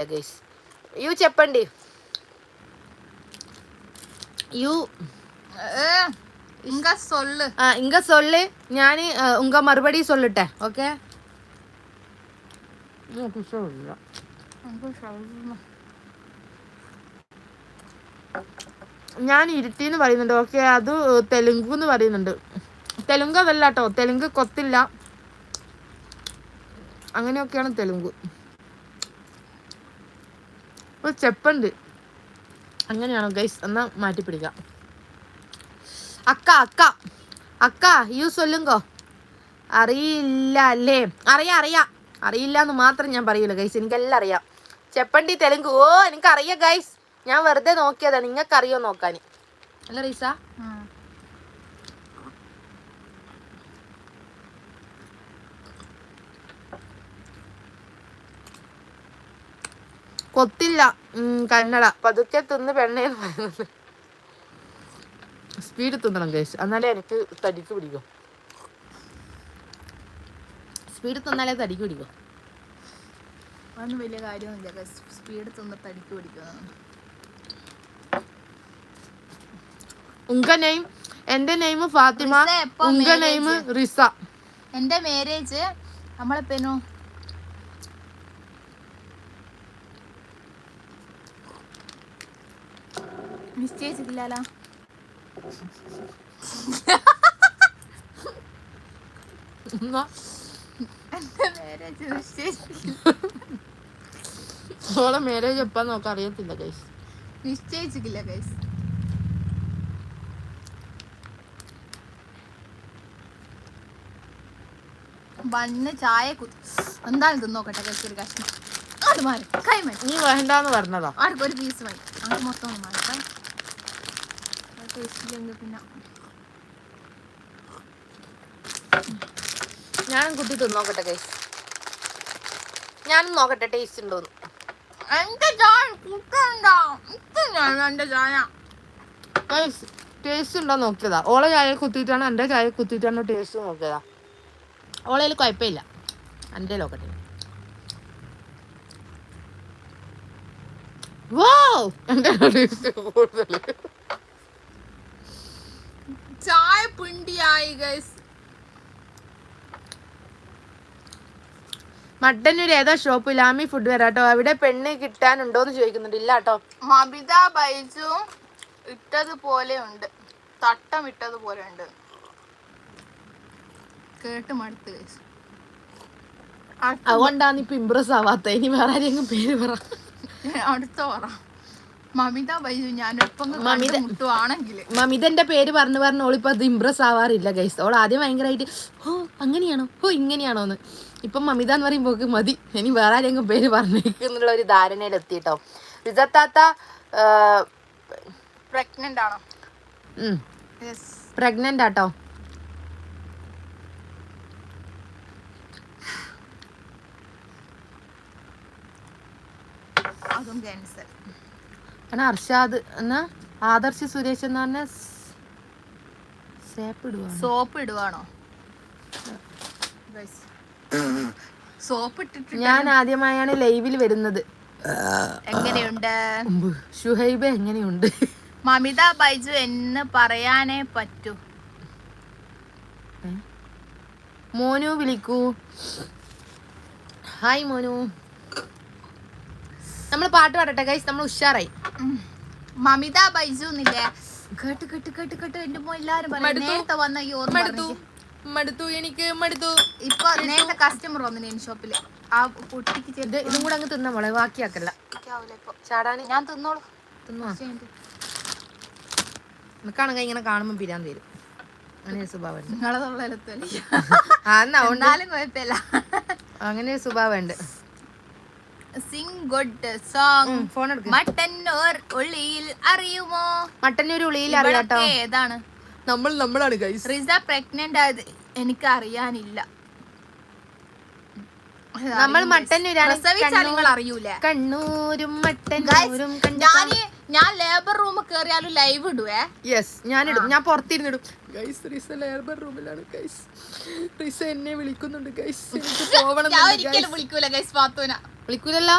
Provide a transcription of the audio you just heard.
Guys you చెప్పండి you ఇంకా సొల్లు ఆ, ఇంకా సొల్లు ഞാൻ ഉങ്ക മറുപടി സൊല്ലട്ടെ ഓക്കെ ഞാൻ ഇരുത്തി എന്ന് പറയുന്നുണ്ട് ഓക്കെ അത് തെലുങ്ക് എന്ന് പറയുന്നുണ്ട് തെലുങ്ക് അതല്ല കേട്ടോ തെലുങ്ക് കൊത്തില്ല അങ്ങനെയൊക്കെയാണ് തെലുങ്ക് ഒരു ചെപ്പുണ്ട്. അങ്ങനെയാണോ? ഗൈസ് എന്നാ മാറ്റി പിടിക്കാം. അക്ക അക്ക. അക്ക യു സൊല്ലുങ്കോ? അറിയില്ല അല്ലേ അറിയാം അറിയാം. അറിയില്ല എന്ന് മാത്രം ഞാൻ പറയൂല ഗൈസ്. എനിക്കെല്ലാം അറിയാം. ചെപ്പണ്ടി തെലുങ്ക്. ഓ എനിക്കറിയാം ഗൈസ്. ഞാൻ വെറുതെ നോക്കിയതാണ് നിങ്ങൾക്ക് അറിയോ നോക്കാൻ? അല്ല റീസ? കൊത്തില്ല. കന്നഡ. പതുക്കെ തിന്ന് പെണ്ണേന്ന് പറയുന്നത്. സ്പീഡ് തിന്നണം കേസ് എന്നാലേ എനിക്ക് തടിക്ക് പിടിക്കും. സ്പീഡ് തിന്നാലേ തടിക്ക് പിടിക്കും. അതൊന്നും വലിയ കാര്യമൊന്നുമില്ല. സ്പീഡ് തിന്ന് തടിക്ക് പിടിക്കുന്നത് ഉങ്ക നെയിം എന്റെ നെയിം ഫാത്തിമ ഉങ്ക? നെയിം റിസ. എന്റെ മാരേജ് നമ്മളെപ്പേനു നിശ്ചയിച്ചിട്ടില്ലല്ലോ ഓളെ മാരേജ് എപ്പാ നോക്ക അറിയത്തില്ല ഗൈസ് നിശ്ചയിച്ചിട്ടില്ല ഗൈസ് വണ്ണ് ചായ എന്തായാലും തിന്നോക്കട്ടെ ഗൈസ് ഒരു കഷ്ണം. അത് മാറി കൈ നീ വേണ്ടാന്ന് പറഞ്ഞതാ. ആർക്കൊരു പീസ് മതി അത് മൊത്തം ഒന്ന് മാറ്റാം ടേസ്റ്റ് പിന്നെ ഞാനും കുത്തി തിന്നോക്കട്ടെ ഗൈസ് ഞാനും നോക്കട്ടെ ടേസ്റ്റ് ഉണ്ടോന്ന് എന്റെ ചായ എന്റെ ടേസ്റ്റ് ഉണ്ടോ നോക്കിയതാ ഓളെ ചായ കുത്തിയിട്ടാണ് എന്റെ ചായ കുത്തിയിട്ടാണ് ടേസ്റ്റ് നോക്കിയതാ ഓളയിൽ കുഴപ്പമില്ല എന്റെ നോക്കട്ടെ വോ എന്റെ ടേസ്റ്റ് കൂടുതൽ ചായ പിണ്ടിയായി ഗൈസ് മട്ടന്നൂർ ഏതാ ഷോപ്പ് ലാമി ഫുഡ് വരാട്ടോ. അവിടെ പെണ്ണ് കിട്ടാനുണ്ടോന്ന് ചോദിക്കുന്നുണ്ട്. ഇല്ല കേട്ടോ. മബിത ബൈജു ഇട്ടതുപോലെ ഉണ്ട്. തട്ടം ഇട്ടതുപോലെ ഉണ്ട്. കേട്ട് മടുത്ത് ഗൈസ് അതുകൊണ്ടാണ് ഇപ്പൊ ഇമ്പ്രസ് ആവാത്ത. ഇനി വേറെ ആരെങ്കിലും പേര് പറ. അടുത്ത പറ. മമിത ബൈജു ഞാൻ ഒപ്പം മമിത- മുട്ടുവാണെങ്കിൽ മമിതന്റെ പേര് പറഞ്ഞു പറഞ്ഞു ഓളിപ്പോ അത് ഇംപ്രസ് ആവാറില്ല ഗൈസ് ഓൾ ആദ്യം ഭയങ്കരമായിട്ട് ഓ അങ്ങനെയാണോ? ഓ ഇങ്ങനെയാണോ എന്ന് ഇപ്പം മമിത എന്ന് പറയുമ്പോ മതി. ഇനി വേറെ ആരെങ്കിലും പേര് പറഞ്ഞേക്കുന്നുള്ള ഒരു ധാരണയിൽ എത്തിട്ടോ റിസത്താത്ത പ്രഗ്നന്റ് ആണോ? പ്രഗ്നന്റ് ആട്ടോ. അതും ക്യാൻസർ എന്നാ അർഷാദ് എന്നാ ആദർശ് സുരേഷ് എന്ന് പറഞ്ഞ സേപ്പ് ഇടുവാ സോപ്പ് ഇടുവാണോ? സോപ്പ് ഇട്ടിട്ട് ഞാൻ ആദ്യമായാണ് ലൈവിൽ വരുന്നത്. എങ്ങനെയുണ്ട്. ഷുഹൈബ എങ്ങനെയുണ്ട്? മമിത ബൈജു എന്ന് പറയാനേ പറ്റൂ. മോനു വിളിക്കൂ. ഹായ് മോനു. നമ്മൾ പാട്ട് പാടട്ടെ ഗൈസ് നമ്മൾ ഉഷാറായി. മമിത ബൈജു എന്നില്ലേ കേട്ട് കേട്ട് കേട്ട് കേട്ട് എന്റെ മോ എല്ലാരും പറയും. നേരത്തെ വന്ന ഈ ഓർമ്മ മടുത്തു. മടുത്തു. എനിക്ക് മടുത്തു. ഇപ്പൊ നേരത്തെ കസ്റ്റമർ വന്നു നെയിൻ ഷോപ്പിൽ ആ കുട്ടിക്ക് ഇത് ഇതും കൂടെ അങ്ങ് തിന്ന മോളെ. ബാക്കിയാക്കല്ല. ചാടാന്. ഞാൻ തിന്നോളൂ. നിനക്കാണെങ്കിൽ ഇങ്ങനെ കാണുമ്പോൾ പിരാൻ തരും. അങ്ങനെ സ്വഭാവം നിങ്ങളെ കുഴപ്പമില്ല. അങ്ങനെ സ്വഭാവം ഉണ്ട് സിംഗ് ഗുഡ് സോങ് ഫോൺ എടുക്ക്. മട്ടന്നൂർ ഉള്ളിയിൽ അറിയുമോ? മട്ടന്നൂർ ഉള്ളിയിൽ അറിയാട്ടോ. ഏതാണ്? നമ്മൾ നമ്മളാണ് ഗൈസ് റിസ പ്രഗ്നന്റ് ആയത് എനിക്ക് അറിയാനില്ല. നമ്മൾ മട്ടന്നൂരാണ് നിങ്ങൾ അറിയൂലേ. കണ്ണൂരും മട്ടന്നൂരും ഞാൻ ഞാൻ ലേബർ റൂം കേറിയാലും ലൈവ് ഇടുവേ. യെസ് ഇടും. ഞാൻ പുറത്തിരുന്നിടും ഗൈസ് റിസ ലേബർ റൂമിലാണ് ഗൈസ് റിസ എന്നെ വിളിക്കുന്നുണ്ട് ഗൈസ് എനിക്ക് പോവണം ഞാൻ ഒരിക്കലും വിളിക്കൂല ഗൈസ് പാത്തൂന വിളിക്കൂലല്ലോ?